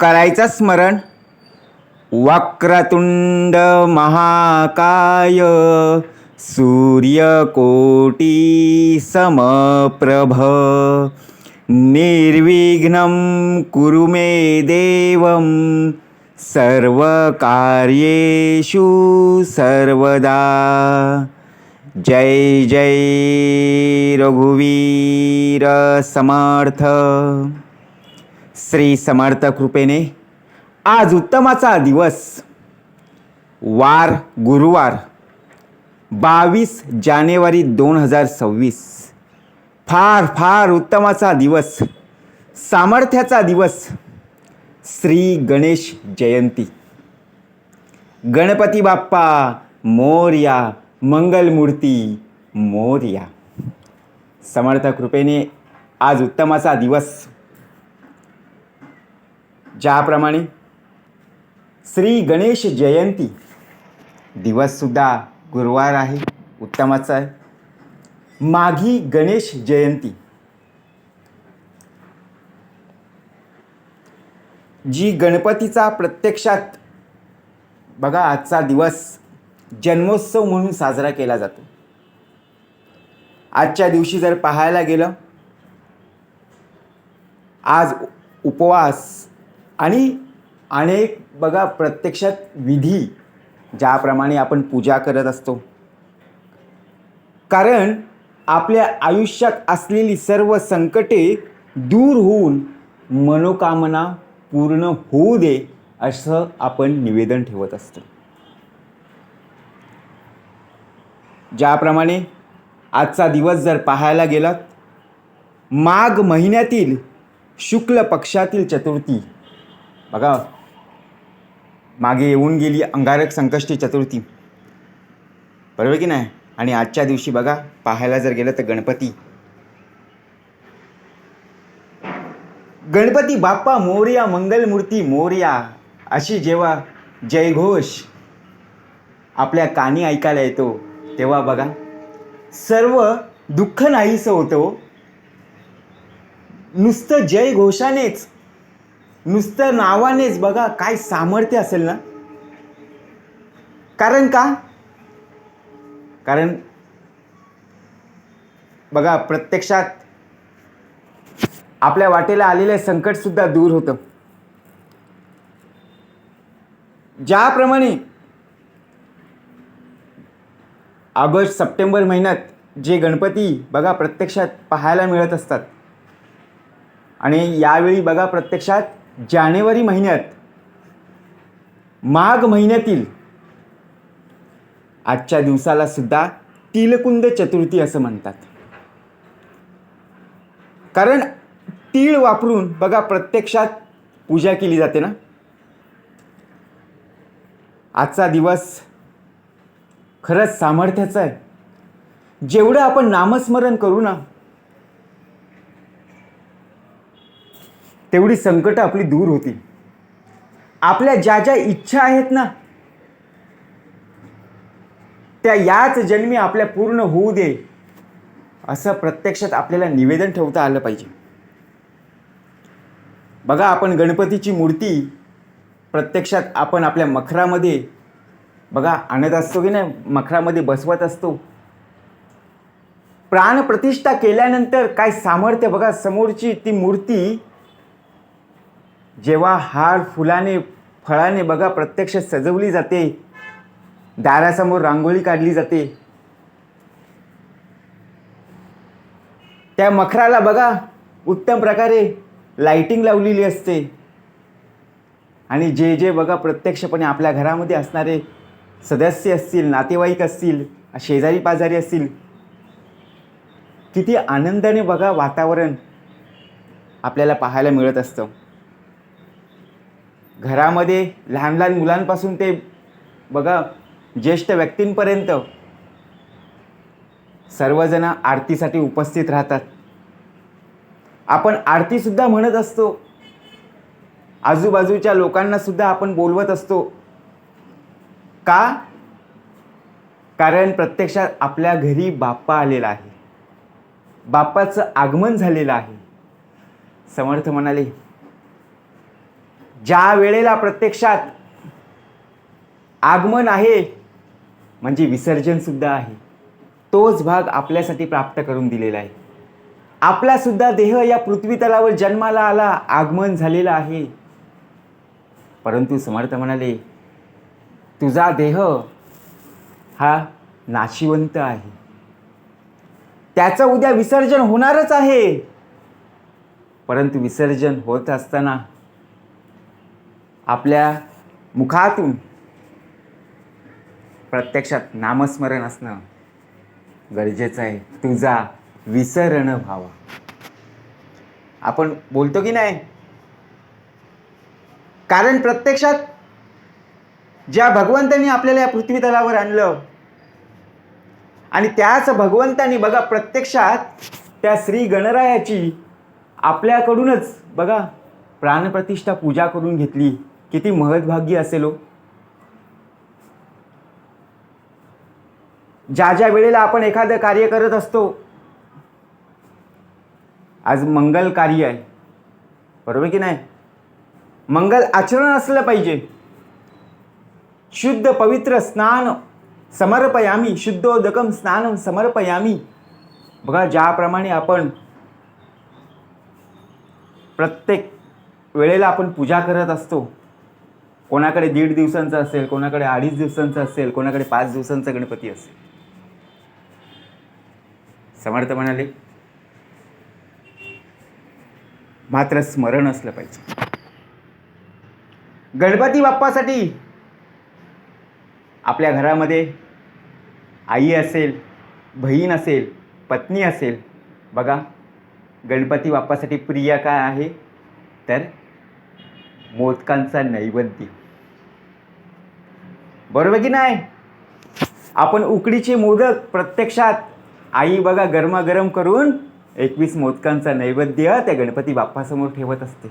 करायचं स्मरण. वक्रतुंड महाकाय सूर्यकोटी समप्रभ. निर्विघ्नं कुरु मे देवं सर्वकार्येषु सर्वदा. जय जय रघुवीर समर्थ. श्री समर्थ कृपेने आज उत्तमाचा दिवस. वार गुरुवार बावीस जानेवारी दोन हजार सव्वीस. फार फार उत्तमाचा दिवस. सामर्थ्याचा दिवस. श्री गणेश जयंती. गणपती बाप्पा मोर्या मंगलमूर्ती मोर्या. समर्थ कृपेने आज उत्तमाचा दिवस. ज्याप्रमाणे श्री गणेश जयंती दिवससुद्धा गुरुवार आहे उत्तमाचा आहे. माघी गणेश जयंती. जी गणपतीचा प्रत्यक्षात बघा आजचा दिवस जन्मोत्सव म्हणून साजरा केला जातो. आजच्या दिवशी जर पाहायला गेलं आज उपवास आणि अनेक बघा प्रत्यक्षात विधी ज्याप्रमाणे आपण पूजा करत असतो. कारण आपल्या आयुष्यात असलेली सर्व संकटे दूर होऊन मनोकामना पूर्ण होऊ दे असं आपण निवेदन ठेवत असतो. ज्याप्रमाणे आजचा दिवस जर पाहायला गेलात माघ महिन्यातील शुक्ल पक्षातील चतुर्थी बघा. मागे येऊन गेली अंगारक संकष्टी चतुर्थी. बरोबर की नाही? आणि आजच्या दिवशी बघा पाहायला जर गेलं तर गणपती. गणपती बाप्पा मोर्या मंगलमूर्ती मोर्या अशी जेव्हा जयघोष आपल्या कानी ऐकायला येतो तेव्हा बघा. सर्व दुःख नाहीसं होतो. नुसतं नुसतं जयघोषानेच. नुसतं नावानेच बघा काय सामर्थ्य असेल ना. कारण का? कारण बघा प्रत्यक्षात आपल्या वाटेला आलेलं संकटसुद्धा दूर होतं. ज्याप्रमाणे ऑगस्ट सप्टेंबर महिन्यात जे गणपती बघा प्रत्यक्षात पाहायला मिळत असतात. आणि यावेळी बघा प्रत्यक्षात जानेवारी महिन्यात माघ महिन्यातील आजच्या दिवसाला सुद्धा तिलकुंद चतुर्थी असं म्हणतात. कारण तीळ वापरून बघा प्रत्यक्षात पूजा केली जाते ना? आजचा दिवस खरंच सामर्थ्याचा आहे. जेवढं आपण नामस्मरण करू ना तेवढी संकटं आपली दूर होतील आपल्या ज्या ज्या इच्छा आहेत ना त्या याच जन्मी आपल्या पूर्ण होऊ दे असं प्रत्यक्षात आपल्याला निवेदन ठेवता आलं पाहिजे. बघा आपण गणपतीची मूर्ती प्रत्यक्षात आपण आपल्या मखरामध्ये बघा आणत असतो की नाही मखरामध्ये बसवत असतो. प्राणप्रतिष्ठा केल्यानंतर काय सामर्थ्य बघा समोरची ती मूर्ती जेव्हा हार फुलाने फळाने बघा प्रत्यक्ष सजवली जाते. दारासमोर रांगोळी काढली जाते. त्या मखराला बघा उत्तम प्रकारे लाइटिंग लावलेली असते. आणि जे जे बघा प्रत्यक्षपणे आपल्या घरामध्ये असणारे सदस्य असतील नातेवाईक असतील शेजारी पाजारी असतील किती आनंदाने बघा वातावरण आपल्याला पाहायला मिळत असतं. घरामध्ये लहान लहान मुलांपासून ते बघा ज्येष्ठ व्यक्तींपर्यंत सर्वजण आरतीसाठी उपस्थित राहतात. आपण आरतीसुद्धा म्हणत असतो. आजूबाजूच्या लोकांना सुद्धा आपण बोलवत असतो. का? कारण प्रत्यक्षात आपल्या घरी बाप्पा आलेला आहे. बाप्पाचं आगमन झालेलं आहे. समर्थ म्हणाले ज्या वेळेला प्रत्यक्षात आगमन आहे म्हणजे विसर्जन सुद्धा आहे तोच भाग आपल्यासाठी प्राप्त करून दिलेला आहे. आपला सुद्धा देह या पृथ्वी तलावर जन्माला आला आगमन झालेला आहे. परंतु समर्थ म्हणाले तुझा देह हा नाशिवंत आहे. त्याचं उद्या विसर्जन होणारच आहे. परंतु विसर्जन होत असताना आपल्या मुखातून प्रत्यक्षात नामस्मरण असणं गरजेचं आहे. तुझा विसरण व्हावा. आपण बोलतो की नाही? कारण प्रत्यक्षात ज्या भगवंतांनी आपल्याला या पृथ्वी तलावर आणलं आणि त्याच भगवंतांनी बघा प्रत्यक्षात त्या श्री गणरायाची आपल्याकडूनच बघा प्राणप्रतिष्ठा पूजा करून घेतली. किती महदभाग्य असेल? हो ज्या ज्या वेळेला आपण एखादं कार्य करत असतो आज मंगल कार्य आहे. बरोबर की नाही? मंगल आचरण असलं पाहिजे. शुद्ध पवित्र स्नान समर्पयामी. शुद्धोदकम स्नान समर्पयामी. बघा ज्याप्रमाणे आपण प्रत्येक वेळेला आपण पूजा करत असतो कोणाकडे दीड दिवसांचा असेल कोणाकडे अडीच दिवसांचा असेल कोणाकडे पाच दिवसांचा गणपती असेल. समर्थ म्हणाले मात्र स्मरण असलं पाहिजे. गणपती बाप्पासाठी आपल्या घरामध्ये आई असेल बहीण असेल पत्नी असेल बघा गणपती बाप्पासाठी प्रिया काय आहे? तर मोदकांचा नैवेद्य. बरोबर की नाही? आपण उकडीचे मोदक प्रत्यक्षात आई बघा गरमागरम करून एकवीस मोदकांचा नैवेद्य त्या गणपती बाप्पासमोर ठेवत असते.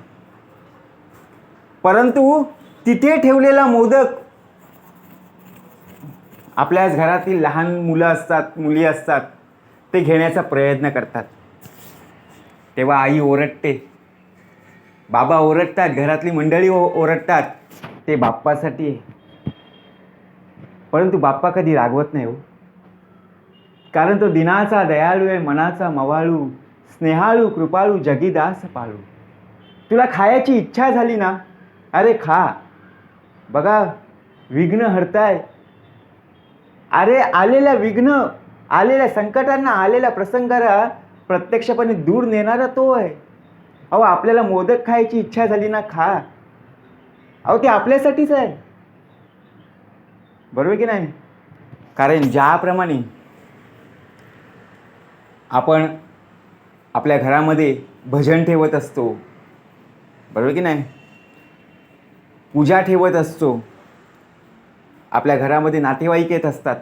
परंतु तिथे ठेवलेला मोदक आपल्याच घरातील लहान मुलं असतात मुली असतात ते घेण्याचा प्रयत्न करतात. तेव्हा आई ओरडते बाबा ओरडतात घरातली मंडळी ओ ओरडतात. ते बाप्पासाठी. आहे परंतु बाप्पा कधी रागवत नाही हो. कारण तो दिनाचा दयाळू आहे मनाचा मवाळू स्नेहाळू कृपाळू जगीदास पाळू. तुला खायची इच्छा झाली ना? अरे खा. बघा विघ्न हरताय. अरे आलेल्या विघ्न आलेल्या संकटांना आलेल्या प्रसंगाला प्रत्यक्षपणे दूर नेणारा तो आहे. अहो आपल्याला मोदक खायची इच्छा झाली ना खा. अहो ते आपल्यासाठीच आहे. बरोबर की नाही? कारण ज्याप्रमाणे आपण आपल्या घरामध्ये भजन ठेवत असतो बरोबर की नाही? पूजा ठेवत असतो आपल्या घरामध्ये नातेवाईक येत असतात.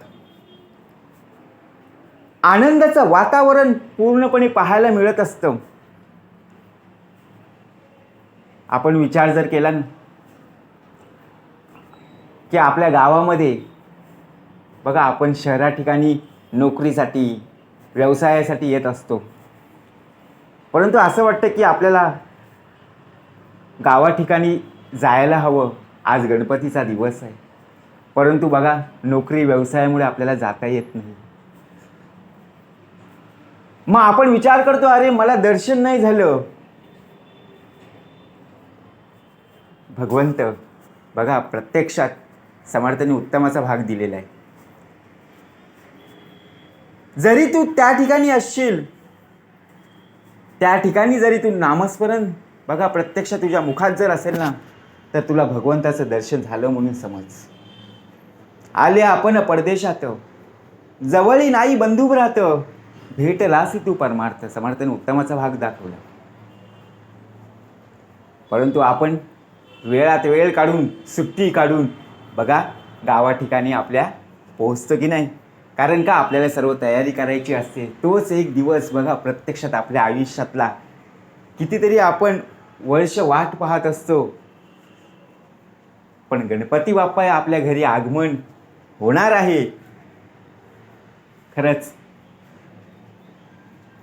आनंदाचं वातावरण पूर्णपणे पाहायला मिळत असतं. आपण विचार जर केला ना की आपल्या गावामध्ये बघा आपण शहरा ठिकाणी नोकरीसाठी व्यवसायासाठी येत असतो. परंतु असं वाटतं की आपल्याला गावा ठिकाणी जायला हवं. आज गणपतीचा दिवस आहे. परंतु बघा नोकरी व्यवसायामुळे आपल्याला जाता येत नाही. मग आपण विचार करतो अरे मला दर्शन नाही झालं. भगवंत बघा प्रत्यक्षात समर्थाने उत्तमाचा भाग दिलेला आहे. जरी तू त्या ठिकाणी असशील त्या ठिकाणी जरी तू नामस्मरण बघा प्रत्यक्ष तुझ्या मुखात जर असेल ना तर तुला भगवंताचं दर्शन झालं म्हणून समज. आले आपण परदेशात जवळी नाही बंधू राहत भेटलासी तू परमार्थ समर्थाने उत्तमाचा भाग दाखवला. परंतु आपण वेळात वेळ काढून सुट्टी काढून. बघा गावा ठिकाणी आपल्या पोहोचतो की नाही? कारण का आपल्याला सर्व तयारी करायची असते? तोच एक दिवस बघा प्रत्यक्षात आपल्या आयुष्यातला. कितीतरी आपण वर्ष वाट पाहत असतो. पण गणपती बाप्पा आपल्या घरी आगमन होणार आहे. खरंच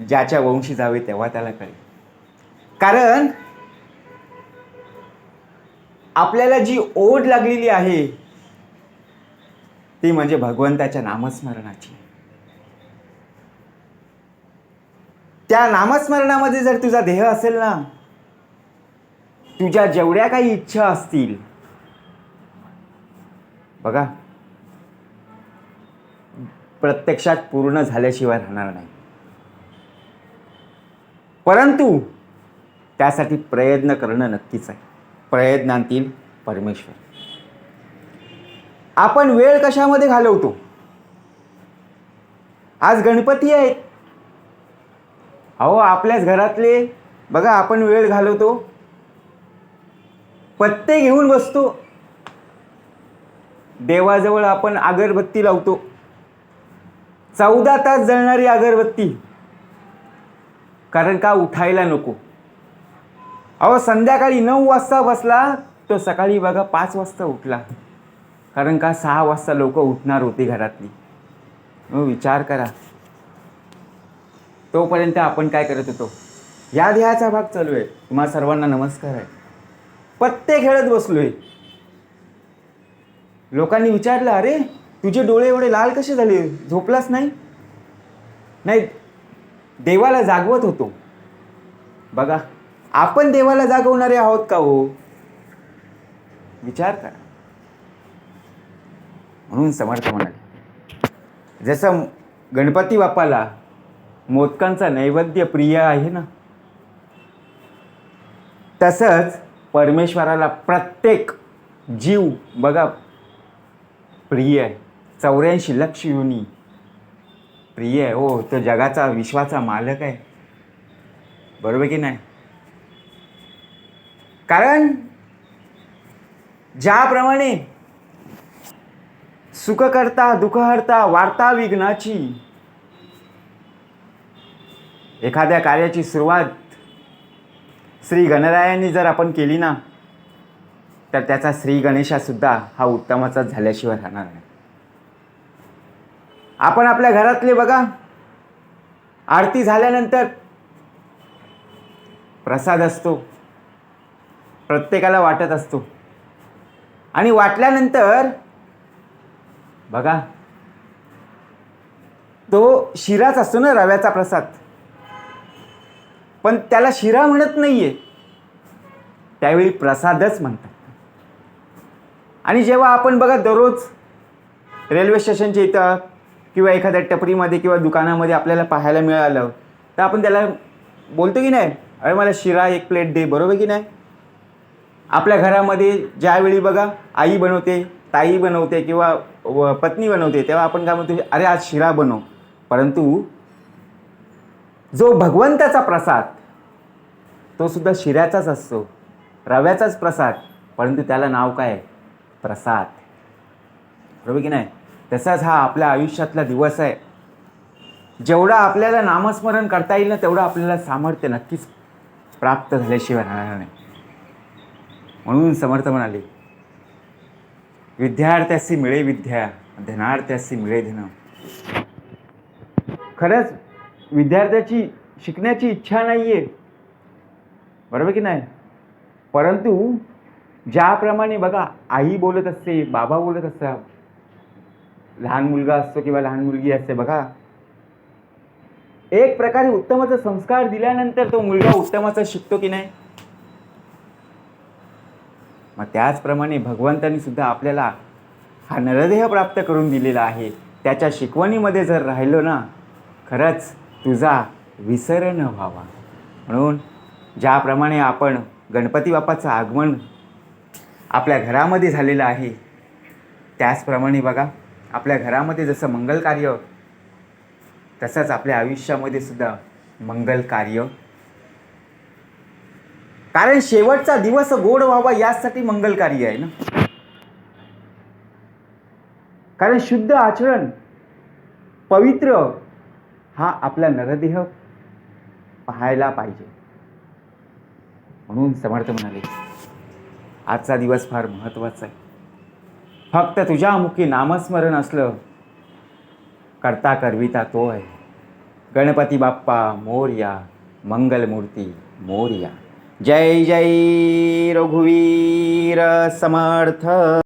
ज्याच्या वंशी जावे तेव्हा त्याला कळेल. कारण आपल्याला जी ओढ लागलेली आहे ती म्हणजे भगवंताच्या नामस्मरणाची. त्या नामस्मरणामध्ये जर तुझा देह असेल ना तुझ्या जेवढ्या काही इच्छा असतील बघा प्रत्यक्षात पूर्ण झाल्याशिवाय राहणार नाही. परंतु त्यासाठी प्रयत्न करणं नक्कीच आहे. प्रयत्नांतील परमेश्वर. आपण वेळ कशामध्ये घालवतो? आज गणपती आहेत. अहो आपल्याच घरातले बघा आपण वेळ घालवतो. पत्ते घेऊन बसतो. देवाजवळ आपण अगरबत्ती लावतो. चौदा तास जळणारी अगरबत्ती. कारण का उठायला नको? अहो संध्याकाळी नऊ वाजता बसला तो सकाळी बघा पाच वाजता उठला. कारण का सहा वाजता लोक उठणार होती घरातली. मग विचार करा. तोपर्यंत आपण काय करत होतो? या ध्यायाचा भाग चालू आहे. तुम्हा सर्वांना नमस्कार आहे. पत्ते खेळत बसलोय. लोकांनी विचारलं अरे तुझे डोळे एवढे लाल कसे झाले? झोपलाच नाही? नाही देवाला जागवत होतो. बघा आपण देवाला जागवणारे आहोत का हो? विचार करा. म्हणून समर्थ म्हणाले. जसं गणपती बाप्पाला मोदकांचा नैवेद्य प्रिय आहे ना तसंच परमेश्वराला प्रत्येक जीव बघा प्रिय आहे. चौऱ्याऐंशी लक्ष युनी प्रिय आहे. हो तो जगाचा विश्वाचा मालक आहे. बरोबर की नाही? कारण ज्याप्रमाणे सुख करता वार्ता विघ्नाची एखाद्या कार्याची सुरुवात श्री गणरायांनी जर आपण केली ना तर त्याचा श्री गणेशासुद्धा हा उत्तमाचाच झाल्याशिवाय राहणार नाही. आपण आपल्या घरातले बघा आरती झाल्यानंतर प्रसाद असतो. प्रत्येकाला वाटत असतो. आणि वाटल्यानंतर बघा तो शिराच असतो ना रव्याचा प्रसाद. पण त्याला शिरा म्हणत नाहीये. त्यावेळी प्रसादच म्हणतात. आणि जेव्हा आपण बघा दररोज रेल्वे स्टेशनच्या इथं किंवा एखाद्या टपरीमध्ये किंवा दुकानामध्ये आपल्याला पाहायला मिळालं तर आपण त्याला बोलतो की नाही अरे मला शिरा एक प्लेट दे. बरोबर की नाही? आपल्या घरामध्ये ज्यावेळी बघा आई बनवते ताई बनवते किंवा व पत्नी बनवते तेव्हा आपण काय म्हणतो अरे आज शिरा बनव. परंतु जो भगवंताचा प्रसाद तो सुद्धा शिऱ्याचाच असतो रव्याचाच प्रसाद. परंतु त्याला नाव काय? आहे? प्रसाद. बरोबर की नाही? तसाच हा आपल्या आयुष्यातला दिवस आहे. जेवढा आपल्याला नामस्मरण करता येईल ना तेवढं आपल्याला सामर्थ्य नक्कीच प्राप्त झाल्याशिवाय राहणार नाही. म्हणून समर्थ म्हणाले विद्यार्थ्याशी मिळे विद्या धनार्थ्याशी मिळे धन. खरंच विद्यार्थ्याची शिकण्याची इच्छा नाही आहे बरोबर की नाही? परंतु ज्याप्रमाणे बघा आई बोलत असते बाबा बोलत असतात. लहान मुलगा असतो किंवा लहान मुलगी असते बघा. एक प्रकारे उत्तमाचा संस्कार दिल्यानंतर तो मुलगा उत्तमाचा शिकतो की नाही? मग त्याचप्रमाणे भगवंतांनी सुद्धा आपल्याला हा नरदेह प्राप्त करून दिलेला आहे. त्याच्या शिकवणीमध्ये जर राहिलो ना खरंच तुझा विसर न व्हावा. म्हणून ज्याप्रमाणे आपण गणपती बाप्पाचं आगमन आपल्या घरामध्ये झालेलं आहे त्याचप्रमाणे बघा आपल्या घरामध्ये जसं मंगल कार्य तसंच आपल्या आयुष्यामध्ये सुद्धा मंगल कार्य कारण शेवटचा दिवस गोड व्हावा यासाठी मंगल कार्य आहे ना? कारण शुद्ध आचरण पवित्र हा आपला नरदेह पाहायला पाहिजे. म्हणून समर्थ म्हणाले आजचा दिवस फार महत्त्वाचा आहे. फक्त तुझ्या मुखी नामस्मरण असलं करता करविता तो आहे. गणपती बाप्पा मोर्या मंगलमूर्ती मोर्या. जय जय रघुवीर समर्थ।